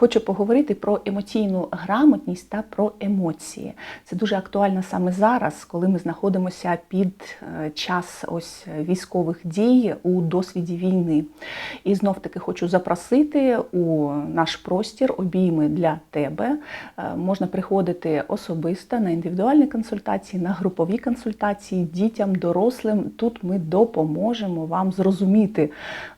Хочу поговорити про емоційну грамотність та про емоції. Це дуже актуально саме зараз, коли ми знаходимося під е, час ось військових дій у досвіді війни. І знов таки хочу запросити у наш простір обійми для тебе. Е, Можна приходити особисто на індивідуальні консультації, на групові консультації дітям, дорослим. Тут ми допоможемо вам зрозуміти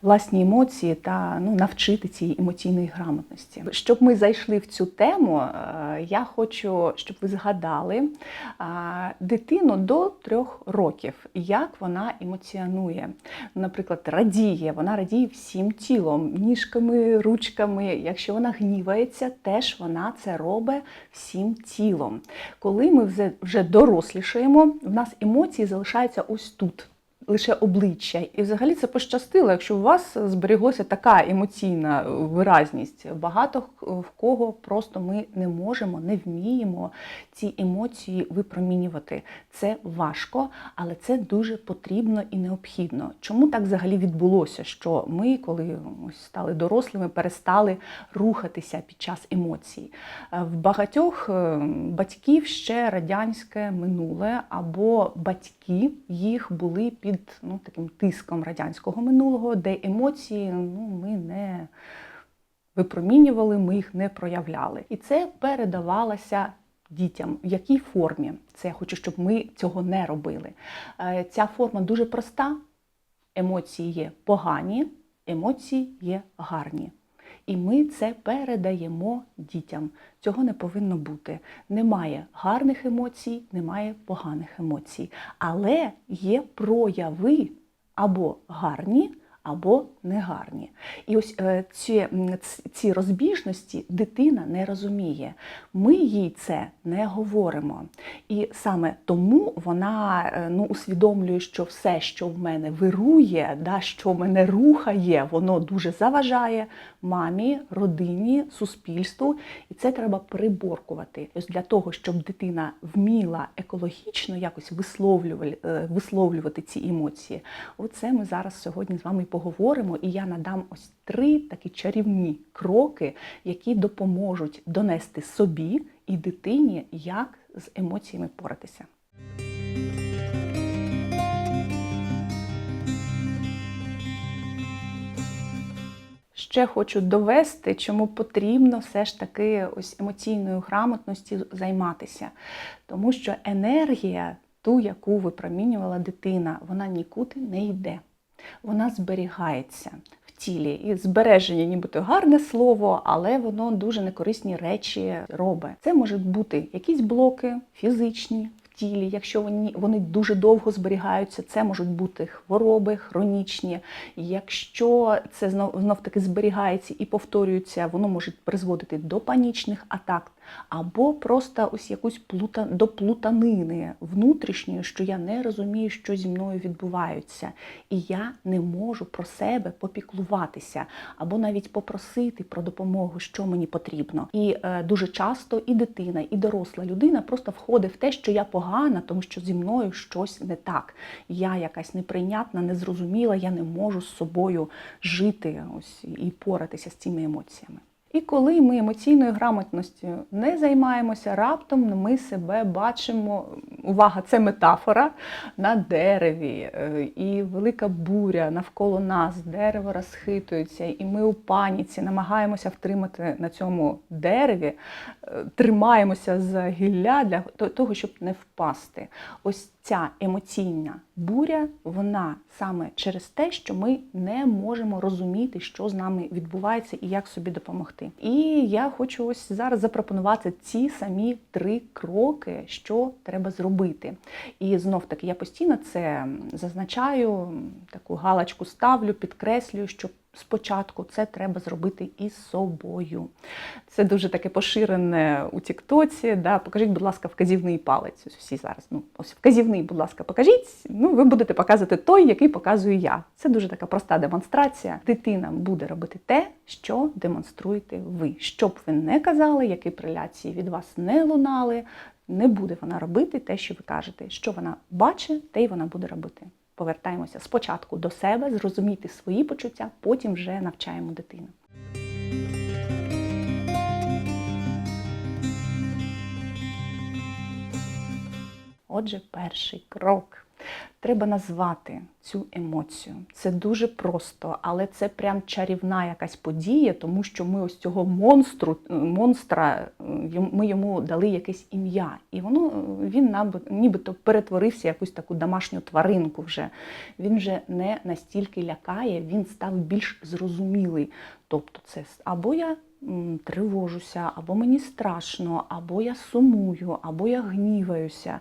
власні емоції та ну, навчити цій емоційної грамотності. Щоб ми зайшли в цю тему, е, я хочу, щоб ви згадали е, дитину до трьох років, як вона емоціонує. Наприклад, радіє, вона радіє всім тілом, ніжками, ручками. Якщо вона гнівається, теж вона це робить всім тілом. Коли ми вже- вже дорослішаємо, в нас емоції залишаються ось тут лише обличчя. І взагалі це пощастило, якщо у вас збереглася така емоційна виразність. Багато в кого просто ми не можемо, не вміємо ці емоції випромінювати. Це важко, але це дуже потрібно і необхідно. Чому так взагалі відбулося? Що ми, коли стали дорослими, перестали рухатися під час емоцій? Е, В багатьох е, батьків ще радянське минуле, або батьки їх були під ну, таким тиском радянського минулого, де емоції ну, ми не випромінювали, ми їх не проявляли. І це передавалося дітям. В якій формі? Це я хочу, щоб ми цього не робили. Е, Ця форма дуже проста. Емоції є погані, емоції є гарні. І ми це передаємо дітям. Цього не повинно бути. Немає гарних емоцій, немає поганих емоцій. Але є прояви або гарні, або негарні. І ось е, ці, ці розбіжності дитина не розуміє. Ми їй це не говоримо. І саме тому вона е, ну, усвідомлює, що все, що в мене вирує, да, що мене рухає, воно дуже заважає мамі, родині, суспільству. І це треба приборкувати. Ось для того, щоб дитина вміла екологічно якось висловлювати, е, висловлювати ці емоції. Оце ми зараз сьогодні з вами поговоримо. І я надам ось три такі чарівні кроки, які допоможуть донести собі і дитині, як з емоціями поратися. Ще хочу довести, чому потрібно все ж таки ось емоційною грамотністю займатися. Тому що енергія, ту, яку випромінювала дитина, вона нікуди не йде. Вона зберігається в тілі. І збереження, нібито гарне слово, але воно дуже некорисні речі робить. Це можуть бути якісь блоки фізичні. Тілі, якщо вони, вони дуже довго зберігаються, це можуть бути хвороби хронічні. Якщо це знов, знов таки зберігається і повторюється, воно може призводити до панічних атак, або просто ось якусь плута, до плутанини внутрішньої, що я не розумію, що зі мною відбувається, і я не можу про себе попіклуватися, або навіть попросити про допомогу, що мені потрібно. І е, дуже часто і дитина, і доросла людина просто входить в те, що я погана, тому що зі мною щось не так. Я якась неприйнятна, незрозуміла, я не можу з собою жити ось і поратися з цими емоціями. І коли ми емоційною грамотністю не займаємося, раптом ми себе бачимо. Увага, це метафора на дереві, е, і велика буря навколо нас, дерево розхитується, і ми у паніці намагаємося втримати на цьому дереві, е, тримаємося за гілля для того, щоб не впасти. Ось ця емоційна буря, вона саме через те, що ми не можемо розуміти, що з нами відбувається і як собі допомогти. І я хочу ось зараз запропонувати ці самі три кроки, що треба зробити. І знов таки я постійно це зазначаю, таку галочку ставлю, підкреслюю, що спочатку це треба зробити із собою. Це дуже таке поширене у Тіктоці. Да? Покажіть, будь ласка, вказівний палець. Ось всі зараз. Ну, ось вказівний, будь ласка, покажіть. Ну, ви будете показувати той, який показую я. Це дуже така проста демонстрація. Дитина буде робити те, що демонструєте ви. Що б ви не казали, які приляції від вас не лунали, не буде вона робити те, що ви кажете. Що вона бачить, те й вона буде робити повертаємося спочатку до себе, зрозуміти свої почуття, потім вже навчаємо дитину. Отже, перший крок. Треба назвати цю емоцію. Це дуже просто, але це прям чарівна якась подія, тому що ми ось цього монстру, монстра, е, ми йому дали якесь ім'я. І воно е, він набу- нібито перетворився в якусь таку домашню тваринку вже. Він вже не настільки лякає, він став більш зрозумілий. Тобто, це або я тривожуся, або мені страшно, або я сумую, або я гніваюся.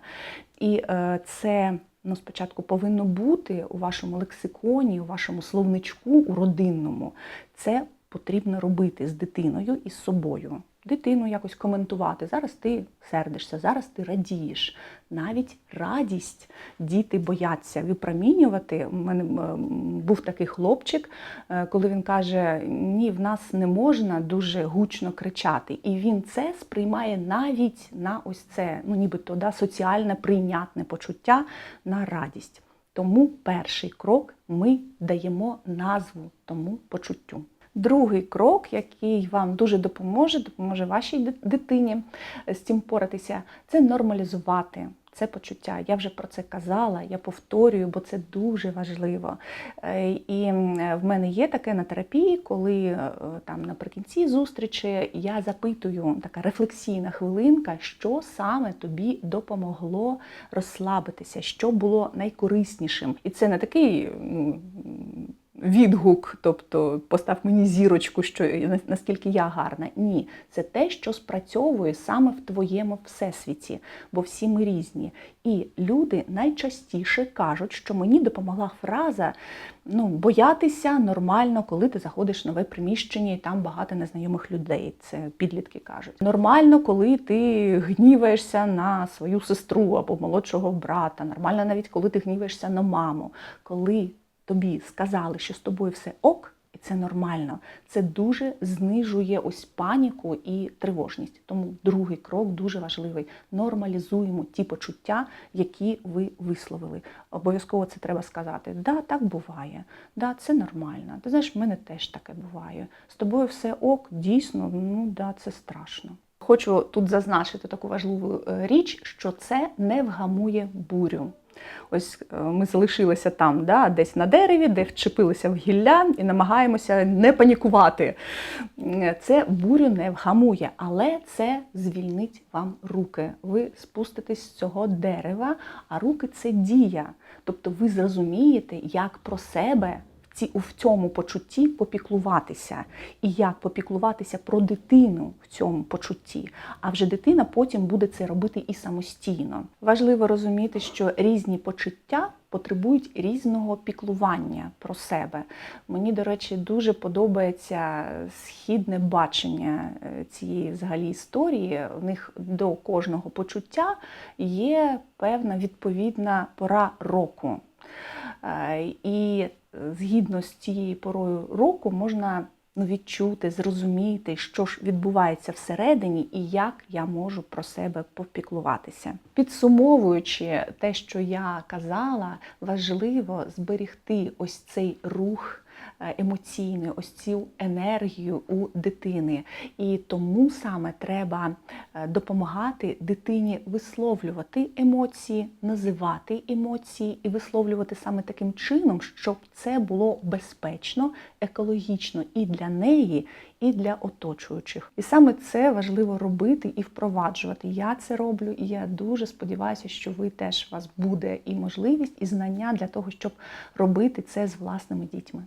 І е, це ну, спочатку повинно бути у вашому лексиконі, у вашому словничку, у родинному. Це потрібно робити з дитиною і з собою. Дитину якось коментувати. Зараз ти сердишся, зараз ти радієш. Навіть радість діти бояться випромінювати. У мене був такий хлопчик, е, коли він каже: Ні, в нас не можна дуже гучно кричати. І він це сприймає навіть на ось це, ну нібито да, соціальне прийнятне почуття на радість. Тому перший крок ми даємо назву тому почуттю. Другий крок, який вам дуже допоможе, допоможе вашій дитині з цим поратися, це нормалізувати це почуття. Я вже про це казала, я повторюю, бо це дуже важливо. Е, І в мене є таке на терапії, коли е, там наприкінці зустрічі я запитую, така рефлексійна хвилинка, що саме тобі допомогло розслабитися, що було найкориснішим. І це не такий. Відгук, тобто постав мені зірочку, що наскільки я гарна. Ні, це те, що спрацьовує саме в твоєму всесвіті, бо всі ми різні. І люди найчастіше кажуть, що мені допомогла фраза ну, боятися нормально, коли ти заходиш в нове приміщення і там багато незнайомих людей. Це підлітки кажуть. Нормально, коли ти гніваєшся на свою сестру або молодшого брата. Нормально навіть коли ти гніваєшся на маму. Коли тобі сказали, що з тобою все ок, і це нормально. Це дуже знижує ось паніку і тривожність. Тому другий крок дуже важливий. Нормалізуємо ті почуття, які ви висловили. Обов'язково це треба сказати. Да, так буває. Да, це нормально. Ти знаєш, в мене теж таке буває. З тобою все ок, дійсно, ну да, це страшно. Хочу тут зазначити таку важливу е, річ, що це не вгамує бурю. Ось е, ми залишилися там, да, десь на дереві, де вчепилися в гілля і намагаємося не панікувати. Це бурю не вгамує, але це звільнить вам руки. Ви спуститесь з цього дерева, а руки це дія. Тобто ви зрозумієте, як про себе в в цьому почутті попіклуватися, і як попіклуватися про дитину в цьому почутті. А вже дитина потім буде це робити і самостійно. Важливо розуміти, що різні почуття потребують різного піклування про себе. Мені, до речі, дуже подобається східне бачення е, цієї взагалі історії. У них до кожного почуття є певна відповідна пора року. Е, І згідно з цією порою року можна ну, відчути, зрозуміти, що ж відбувається всередині і як я можу про себе попіклуватися. Підсумовуючи те, що я казала, важливо зберегти ось цей рух е, емоційний, ось цю енергію у дитини. І тому саме треба е, допомагати дитині висловлювати емоції, називати емоції і висловлювати саме таким чином, щоб це було безпечно, екологічно і для неї, і для оточуючих. І саме це важливо робити і впроваджувати. Я це роблю, і я дуже сподіваюся, що ви теж у вас буде і можливість, і знання для того, щоб робити це з власними дітьми.